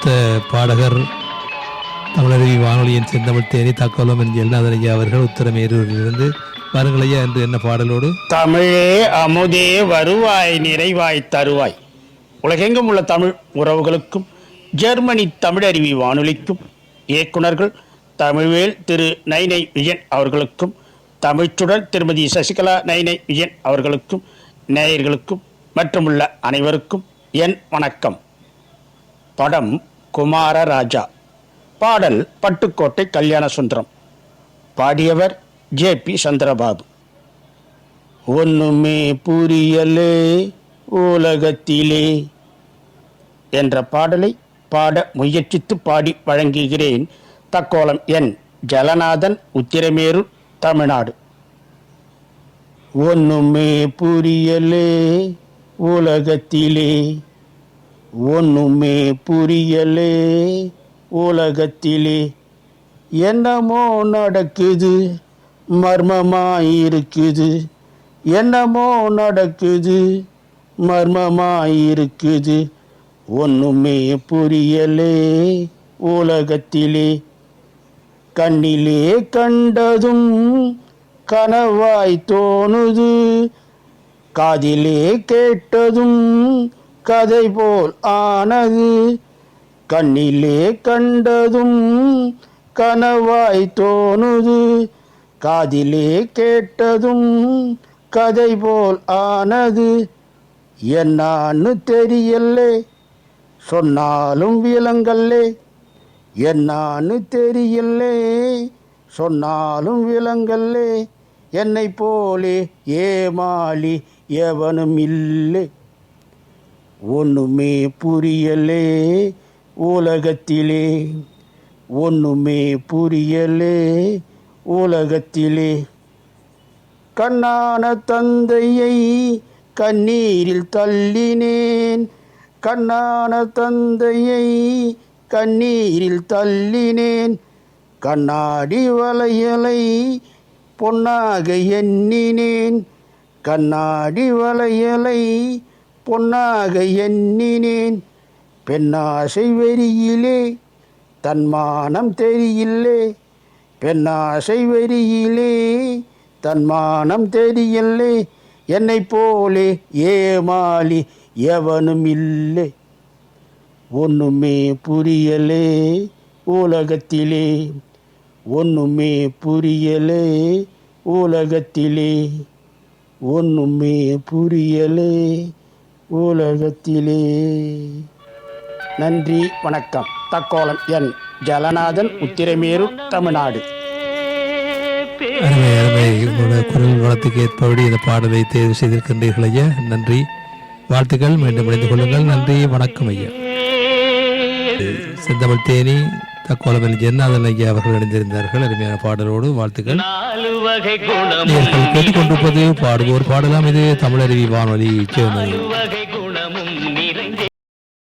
அடுத்த பாடகர் தமிழருவி வானொலியின் செந்தமிழ் தேனி தக்கோலம் என் ஜெல்நாதனையா அவர்கள் உத்தரமேரூரிலிருந்து பாருங்கள் ஐயா என்று என்ன பாடலோடு? தமிழே அமுதே வருவாய் நிறைவாய் தருவாய். உலகெங்கும் உள்ள தமிழ் உறவுகளுக்கும் ஜெர்மனி தமிழருவி வானொலிக்கும் இயக்குனர்கள் தமிழ்வேல் திரு நைனை விஜயன் அவர்களுக்கும் தமிழ்ச்சுடர் திருமதி சசிகலா நைனை விஜயன் அவர்களுக்கும் நேயர்களுக்கும் மற்றும் உள்ள அனைவருக்கும் என் வணக்கம். படம் குமாரராஜா. பாடல் பட்டுக்கோட்டை கல்யாண சுந்தரம் பாடியவர் ஜே பி சந்திரபாபு. ஒன்றுமே புரியலே உலகத்திலே என்ற பாடலை பாட முயற்சித்து பாடி வழங்குகிறேன் தக்கோலம் என் ஜலநாதன் உத்திரமேரு தமிழ்நாடு. ஒன்றுமே புரியலே உலகத்திலே ஒன்றுமே புரியலே. உலகத்திலே என்னமோ நடக்குது. மர்மமாயிருக்குது. என்னமோ நடக்குது. மர்மமாயிருக்குது. ஒன்றுமே புரியலே. உலகத்திலே கண்ணிலே கண்டதும் கனவாய் தோணுது. காதிலே கேட்டதும் கதை போல் ஆனது கண்ணிலே கண்டதும் கனவாய் தோணுது. காதிலே கேட்டதும் கதை போல் ஆனது. என்னான்னு தெரியல்லே. சொன்னாலும் விலங்கல்லே என்னான்னு தெரியல்லே. சொன்னாலும் விலங்கல்லே என்னை போலே ஏமாளி எவனும் இல்லை ஒண்ணுமே புரியலே உலகத்திலே. ஒண்ணுமே புரியலே உலகத்திலே. கண்ணான தந்தையை கண்ணீரில் தள்ளினேன். கண்ணான தந்தையை கண்ணீரில் தள்ளினேன். கண்ணாடி வளையலை பொன்னாக எண்ணினேன். கண்ணாடி வளையலை பொன்னாக எண்ணினேன். பெண்ணாசை வெறியிலே தன்மானம் தெரியில்லே. பெண்ணாசை வெறியிலே தன்மானம் தெரியில்லை. என்னைப் போலே ஏமாளி எவனும் இல்லை. ஒன்றுமே புரியலே உலகத்திலே. ஒன்றுமே புரியலே உலகத்திலே. ஒன்றுமே புரியலே உலகத்திலே நன்றி வணக்கம். தக்கோலம் என் ஜலநாதன் உத்திரமேரு தமிழ்நாடு. அருமை அருமை. உங்களுடைய குரல் வளத்துக்கு ஏற்பபடி இந்த பாடலை தேர்வு செய்திருக்கின்றீர்கள் ஐயா. நன்றி. வாழ்த்துக்கள். மீண்டும் இணைந்து கொள்ளுங்கள். நன்றி வணக்கம் ஐயா. செந்தமிழ் தேனி தக்கோலமில் ஜென்னாதன் ஐயா அவர்கள் இணைந்திருந்தார்கள் அருமையான பாடலோடு வாழ்த்துக்கள். கேட்டுக்கொண்டிருப்பது பாடுவோர் பாடலாம். இது தமிழருவி வானொலி வகை